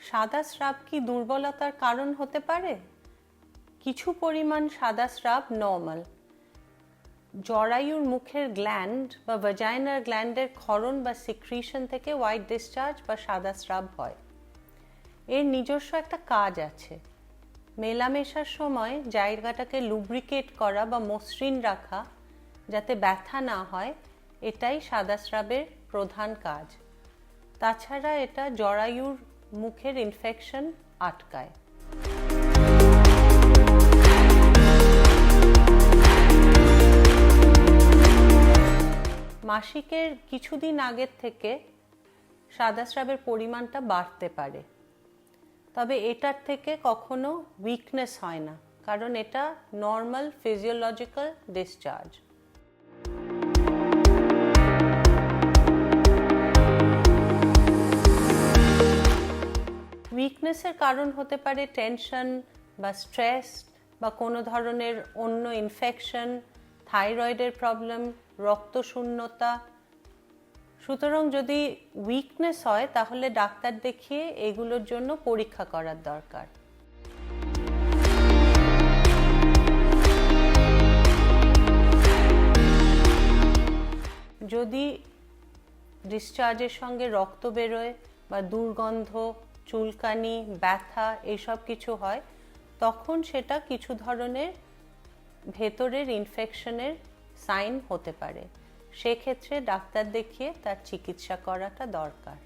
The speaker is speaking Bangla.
সাদা স্রাব কি দুর্বলতার কারণ হতে পারে? কিছু পরিমাণ সাদা স্রাব নর্মাল জরায়ুর মুখের গ্ল্যান্ড বা ভাজাইনার গ্ল্যান্ডের ক্ষরণ বা সিক্রিশন থেকে হোয়াইট ডিসচার্জ বা সাদা স্রাব হয়। এর নিজস্ব একটা কাজ আছে। মেলামেশার সময় জায়গাটাকে লুব্রিকেট করা বা মসৃণ রাখা যাতে ব্যথা না হয়, এটাই সাদা স্রাবের প্রধান কাজ। তাছাড়া এটা জরায়ুর মুখের ইনফেকশন আটকায়। মাসিকের কিছুদিন আগের থেকে সাদা স্রাবের পরিমাণটা বাড়তে পারে। তবে এটার থেকে কখনো উইকনেস হয় না, কারণ এটা নর্মাল ফিজিওলজিক্যাল ডিসচার্জ উইকনেসের কারণ হতে পারে টেনশন বা স্ট্রেস বা কোনো ধরনের অন্য ইনফেকশন থাইরয়েডের প্রবলেম রক্তশূন্যতা। সুতরাং যদি উইকনেস হয়, তাহলে ডাক্তার দেখিয়ে এগুলোর জন্য পরীক্ষা করার দরকার। যদি ডিসচার্জের সঙ্গে রক্ত বেরোয় বা দুর্গন্ধ চুলকানি, ব্যথা এসব কিছু হয়, তখন সেটা কিছু ধরনের ভেতরের ইনফেকশনের সাইন হতে পারে। সেক্ষেত্রে ডাক্তার দেখিয়ে তার চিকিৎসা করাটা দরকার।